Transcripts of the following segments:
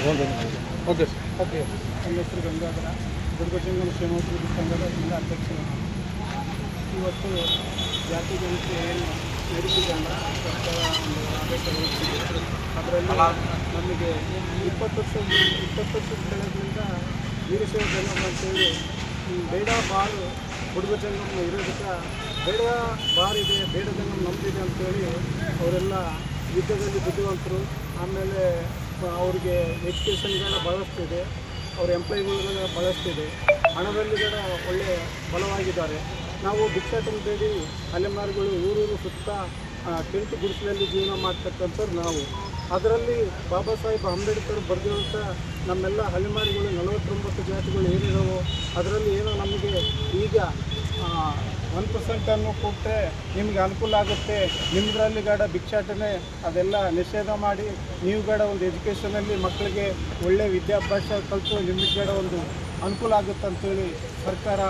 Okay sir. Okay. ನನ್ನ ಹೆಸರು ಗಂಗಾಧರ. ದುರ್ಗಜಂಗಮ ಕ್ಷೇಮಾಭಿವೃದ್ಧಿ ಸಂಘದ ಜಿಲ್ಲಾ ಅಧ್ಯಕ್ಷರು. ಇವತ್ತು ಜಾತಿ ಜನತೆ ಏನು ಸರ್ಕಾರ ಒಂದು ಆದೇಶಗಳು ಅದರಲ್ಲಿ ನಮಗೆ ಇಪ್ಪತ್ತು ವರ್ಷ ಇಪ್ಪತ್ತು ವರ್ಷದ ಕೆಳಗಿನಿಂದ ವೀರಶೈವ ಜಂಗಮ ಅಂತೇಳಿ ಬೇಡ ಬಾಳು ಹುಡುಗ ಜಂಗಮ ಇರೋದಕ್ಕೆ ಬೇಡ ಬಾರಿದೆ ಬೇಡ ಜಂಗಮ ನಮ್ದಿದೆ ಅಂತೇಳಿ ಅವರೆಲ್ಲ ಯುದ್ಧದಲ್ಲಿ ಬುದ್ಧಿವಂತರು. ಆಮೇಲೆ ಅವ್ರಿಗೆ ಎಜುಕೇಷನ್ಗಳನ್ನ ಬಳಸ್ತಿದೆ. ಅವ್ರ ಎಂಪ್ಲಾಯಿಗಳ ಬಳಸ್ತಿದೆ. ಹಣದಲ್ಲಿ ಕೂಡ ಒಳ್ಳೆ ಬಲವಾಗಿದ್ದಾರೆ. ನಾವು ಭಿಕ್ಷಾಟನ ಬೇಡಿ ಅಲೆಮಾರಿಗಳು ಊರೂರು ಸುತ್ತ ಟೆಂಟ್ ಗುಡಿಸಲಲ್ಲಿ ಜೀವನ ಮಾಡ್ತಕ್ಕಂಥವ್ರು ನಾವು. ಅದರಲ್ಲಿ ಬಾಬಾ ಸಾಹೇಬ್ ಅಂಬೇಡ್ಕರ್ ಬರೆದಿರುವಂಥ ನಮ್ಮೆಲ್ಲ ಅಲೆಮಾರಿಗಳು ನಲವತ್ತೊಂಬತ್ತು ಜಾತಿಗಳು ಏನಿದಾವೋ, ಅದರಲ್ಲಿ ಏನೋ ನಮಗೆ ಈಗ ಒನ್ ಪರ್ಸೆಂಟನ್ನು ಕೊಟ್ಟರೆ ನಿಮಗೆ ಅನುಕೂಲ ಆಗುತ್ತೆ. ನಿಮ್ಮದ್ರಲ್ಲಿ ಗಾಡ ಭಿಕ್ಷಾಟನೆ, ಅದೆಲ್ಲ ನಿಷೇಧ ಮಾಡಿ ನೀವು ಗಾಡ ಒಂದು ಎಜುಕೇಷನಲ್ಲಿ ಮಕ್ಕಳಿಗೆ ಒಳ್ಳೆ ವಿದ್ಯಾಭ್ಯಾಸ ಕಲಿತು ನಿಮಗೆ ಗಾಢ ಒಂದು ಅನುಕೂಲ ಆಗುತ್ತೆ ಅಂತೇಳಿ ಸರ್ಕಾರ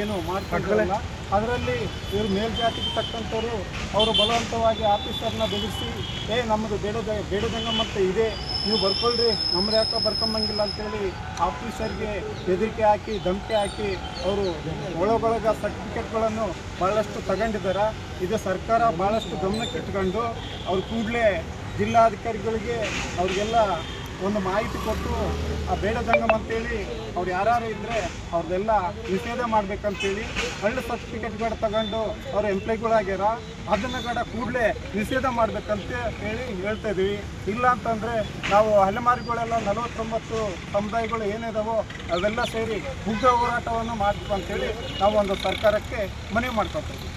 ಏನು ಮಾಡ್ಕೊಂಡಿರಲ್ಲ ಅದರಲ್ಲಿ ಇವರು ಮೇಲ್ಜಾತಿಗೆ ತಕ್ಕಂಥವ್ರು, ಅವರು ಬಲವಂತವಾಗಿ ಆಫೀಸರ್ನ ಬೆಳೆಸಿ, ಏ ನಮ್ಮದು ಬೇಡದ, ಬೇಡದಂಗ ಮತ್ತೆ ಇದೆ, ನೀವು ಬರ್ಕೊಳ್ರಿ ನಮ್ಮದು ಯಾಕೆ ಬರ್ಕೊಂಬಂಗಿಲ್ಲ ಅಂತೇಳಿ ಆಫೀಸರ್ಗೆ ಬೆದರಿಕೆ ಹಾಕಿ, ಧಮಕಿ ಹಾಕಿ, ಅವರು ಒಳಗೊಳಗ ಸರ್ಟಿಫಿಕೇಟ್ಗಳನ್ನು ಭಾಳಷ್ಟು ತಗೊಂಡಿದ್ದಾರೆ ಇದು ಸರ್ಕಾರ ಭಾಳಷ್ಟು ಗಮನಕ್ಕೆ ಇಟ್ಕೊಂಡು ಅವ್ರು ಕೂಡಲೇ ಜಿಲ್ಲಾಧಿಕಾರಿಗಳಿಗೆ ಅವ್ರಿಗೆಲ್ಲ ಒಂದು ಮಾಹಿತಿ ಕೊಟ್ಟು ಆ ಬೇಡ ಜಂಗಮ್ ಅಂತೇಳಿ ಅವ್ರು ಯಾರ್ಯಾರು ಇದ್ದರೆ ಅವ್ರದ್ದೆಲ್ಲ ನಿಷೇಧ ಮಾಡ್ಬೇಕಂತೇಳಿ ಹಳ್ಳಿ ಸರ್ಟಿಫಿಕೇಟ್ಗಳು ತಗೊಂಡು ಅವ್ರ ಎಂಪ್ಲಾಯ್ಗಳಾಗ್ಯಾರ, ಅದನ್ನು ಕೂಡ ಕೂಡಲೇ ನಿಷೇಧ ಮಾಡ್ಬೇಕಂತ ಹೇಳಿ ಹೇಳ್ತಾ ಇದೀವಿ. ಇಲ್ಲ ಅಂತಂದ್ರೆ ನಾವು ಅಲೆಮಾರಿಗಳೆಲ್ಲ ನಲವತ್ತೊಂಬತ್ತು ಸಮುದಾಯಗಳು ಏನಿದಾವೋ ಅವೆಲ್ಲ ಸೇರಿ ಉಗ್ರ ಹೋರಾಟವನ್ನು ಮಾಡಬೇಕು ಅಂತೇಳಿ ನಾವು ಒಂದು ಸರ್ಕಾರಕ್ಕೆ ಮನವಿ ಮಾಡ್ಕೊತೀವಿ